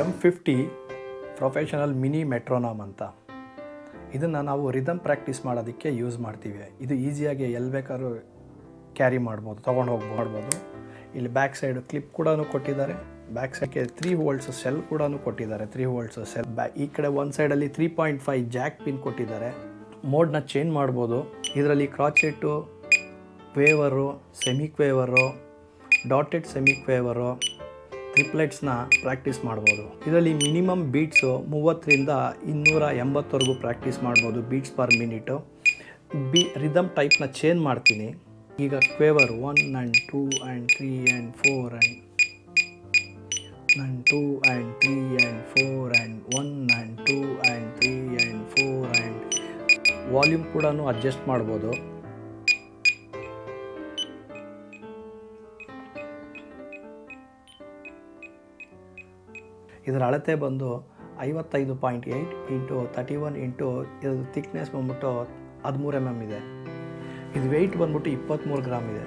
M fifty professional mini metronome ಅಂತ. ಇದನ್ನು ನಾವು ರಿದಮ್ ಪ್ರಾಕ್ಟೀಸ್ ಮಾಡೋದಕ್ಕೆ ಯೂಸ್ ಮಾಡ್ತೀವಿ. ಇದು ಈಸಿಯಾಗಿ ಎಲ್ಲಿ ಬೇಕಾದ್ರೂ ಕ್ಯಾರಿ ಮಾಡ್ಬೋದು, ತೊಗೊಂಡು ಹೋಗಿ ಮಾಡ್ಬೋದು. ಇಲ್ಲಿ ಬ್ಯಾಕ್ ಸೈಡ್ ಕ್ಲಿಪ್ ಕೂಡ ಕೊಟ್ಟಿದ್ದಾರೆ. ಬ್ಯಾಕ್ ಸೈಡ್ಗೆ ತ್ರೀ ವೋಲ್ಟ್ಸ್ ಸೆಲ್ ಕೂಡ ಕೊಟ್ಟಿದ್ದಾರೆ. ತ್ರೀ ವೋಲ್ಟ್ಸ್ ಸೆಲ್ ಬ್ಯಾ ಈ ಕಡೆ ಒಂದು ಸೈಡಲ್ಲಿ three point five jack pin ಕೊಟ್ಟಿದ್ದಾರೆ. ಮೋಡ್ನ ಚೇಂಜ್ ಮಾಡ್ಬೋದು. ಇದರಲ್ಲಿ crotchet quaver semi quaver dotted semi quaver ಟ್ರಿಪ್ಲೆಟ್ಸ್ನ practice ಮಾಡ್ಬೋದು. ಇದರಲ್ಲಿ ಮಿನಿಮಮ್ ಬೀಟ್ಸು ಮೂವತ್ತರಿಂದ ಇನ್ನೂರ ಎಂಬತ್ತವರೆಗೂ ಪ್ರಾಕ್ಟೀಸ್ ಮಾಡ್ಬೋದು beats per minute. B, rhythm ಟೈಪ್ನ change ಮಾಡ್ತೀನಿ. ಈಗ quaver one and two and three and four and and two and three and four and one and two and three and four and volume ಕೂಡ adjust ಮಾಡ್ಬೋದು. ಇದರ ಅಳತೆ ಬಂದು ಐವತ್ತೈದು point eight into thirty one into ಇದು thickness ಬಂದ್ಬಿಟ್ಟು ಹದಿಮೂರು M M ಇದೆ. ಇದು ವೆಯ್ಟ್ ಬಂದ್ಬಿಟ್ಟು ಇಪ್ಪತ್ತ್ಮೂರು ಗ್ರಾಮ್ ಇದೆ.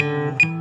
ಆ್ಯಂಡ್